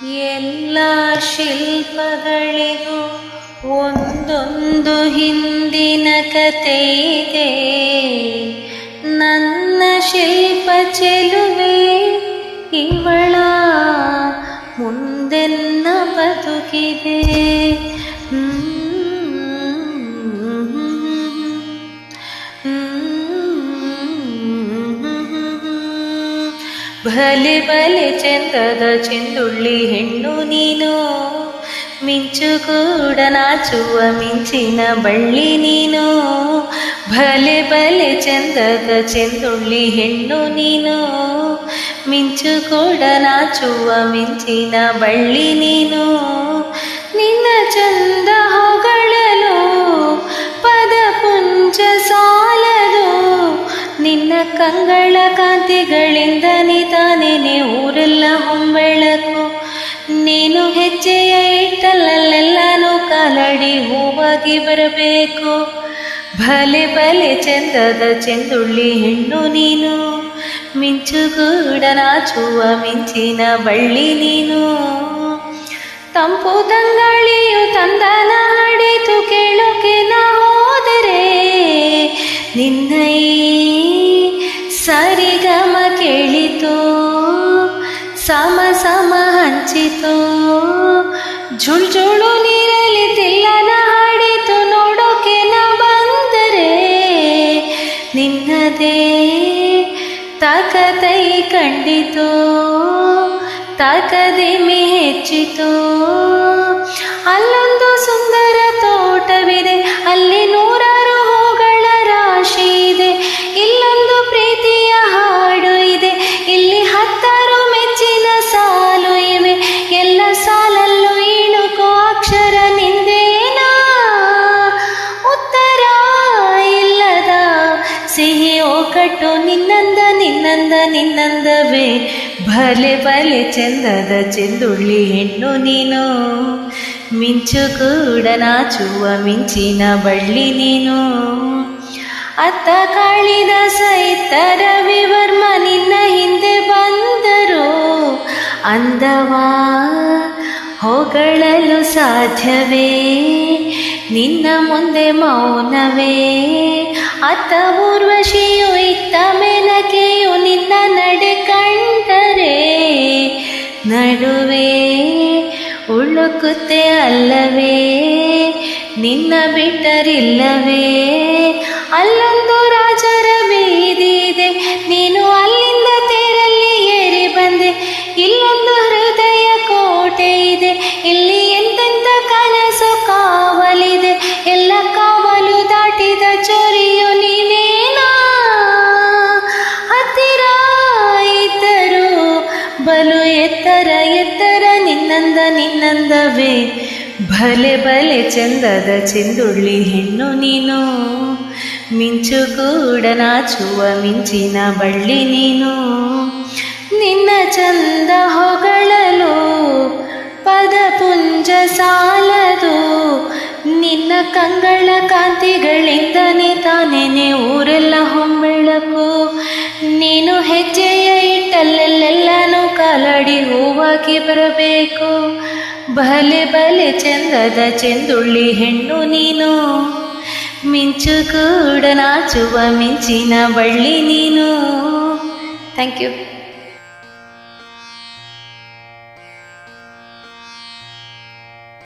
ಎಲ್ಲ ಶಿಲ್ಪಗಳಿಗೂ ಒಂದೊಂದು ಹಿಂದಿನ ಕತೆ ಇದೆ ನನ್ನ ಶಿಲ್ಪ ಚೆಲುವೆ ಇವಳ ಭಲೆ ಬಲೆ ಚಂದದ ಚೆಂದುಳ್ಳಿ ಹೆಣ್ಣು ನೀನು ಮಿಂಚು ಕೂಡ ನಾಚುವ ಮಿಂಚಿನ ಬಳ್ಳಿ ನೀನು ಭಲೆ ಬಲೆ ಚಂದದ ಚೆಂದುಳ್ಳಿ ಹೆಣ್ಣು ನೀನು ಮಿಂಚು ಕೂಡ ನಾಚುವ ಮಿಂಚಿನ ಬಳ್ಳಿ ನೀನು ನಿನ್ನ ಚಂದ ಕಾಂತಿಗಳಿಂದ ನಿತಾನೇನೆ ಊರೆಲ್ಲ ಹೊಂಬೆಳಕು. ನೀನು ಹೆಜ್ಜೆಯ ಇಟ್ಟಲ್ಲಲ್ಲೆಲ್ಲನೂ ಕಾಲಡಿ ಹೂವಾಗಿ ಬರಬೇಕು. ಭಲೆ ಬಲೆ ಚಂದದ ಚೆಂದುಳ್ಳಿ ಹೆಣ್ಣು ನೀನು. ಮಿಂಚು ಕೂಡ ನಾಚುವ ಮಿಂಚಿನ ಬಳ್ಳಿ ನೀನು. ತಂಪು ತಂಗಾಳಿಯು ತಂದನ ಹಾಡಿತು ಕೇಳೋಕೆ ನಾ ಹೋದರೆ ನಿನ್ನ ಜುಳ್ ಜುಳು ನೀರಲ್ಲಿ ತಿಲ್ಲನ ಹಾಡಿತು ನೋಡೋಕೆ ನಾ ಬಂದರೆ. ನಿನ್ನದೇ ತಾಕತೈ ಕಂಡಿತು ತಾಕದಿಮೆ ಹೆಚ್ಚಿತು. ಅಲ್ಲೊಂದು ಸಿಹಿ ಕಟ್ಟು ನಿನ್ನಂದ ನಿನ್ನಂದ, ನಿನ್ನಂದವೇ. ಭಲೆ ಬಲೆ ಚಂದದ ಚೆಂದುಳ್ಳಿ ಹೆಣ್ಣು ನೀನು. ಮಿಂಚು ಕೂಡ ನಾಚುವ ಮಿಂಚಿನ ಬಳ್ಳಿ ನೀನು. ಅತ್ತ ಕಾಳಿದ ಸಹಿತ ರವಿವರ್ಮ ನಿನ್ನ ಹಿಂದೆ ಬಂದರು. ಅಂದವಾ, ಹೊಗಳಲು ಸಾಧ್ಯವೇ. ನಿನ್ನ ಮುಂದೆ ಮೌನವೇ. ಅತ್ತ ಊರ್ವಶಿಯು ಇತ್ತ ಮೆಲಕೆಯು ನಿನ್ನ ನಡೆ ಕಂಡರೆ. ನಡುವೆ ಉಳುಕುತ್ತೆ ಅಲ್ಲವೇ, ನಿನ್ನ ಬಿಟ್ಟರಿಲ್ಲವೇ. ಅಲ್ಲೊಂದು ರಾಜರ ಬೀದಿದೆ ನೀನು ಅಲ್ಲಿಂದ ತೇರಲ್ಲಿ ಏರಿ ಬಂದೆ. ಇಲ್ಲೊಂದು ಹೃದಯ ಕೋಟೆ ಇದೆ ಇಲ್ಲಿ ಎಂತೆಂಥ ಕನಸು ಎತ್ತರ ಎತ್ತರ, ನಿನ್ನಂದ, ನಿನ್ನಂದವೇ. ಭಲೆ ಬಲೆ ಚಂದದ ಚೆಂದುಳ್ಳಿ ಹೆಣ್ಣು ನೀನು. ಮಿಂಚು ಕೂಡ ನಾಚುವ ಮಿಂಚಿನ ಬಳ್ಳಿ ನೀನು. ನಿನ್ನ ಚಂದ ಹೊಗಳಲು ಪದ ಪುಂಜ ಸಾಲದು. ನಿನ್ನ ಕಂಗಳ ಕಾಂತಿಗಳಿಂದನೇ ತಾನೇನೆ ಊರೆಲ್ಲ ಹೊಂಬೆಳಕು ನೀನು ಹೆಜ್ಜೆಯ ಇಟ್ಟಲ್ಲೆಲ್ಲನೂ ಕಾಲಡಿ ಹೂವಾಗಿ ಬರಬೇಕು? ಬಲೆ ಬಲೆ ಚಂದದ ಚೆಂದುಳ್ಳಿ ಹೆಣ್ಣು ನೀನು. ಮಿಂಚು ಕೂಡ ನಾಚುವ ಮಿಂಚಿನ ಬಳ್ಳಿ ನೀನು. Thank you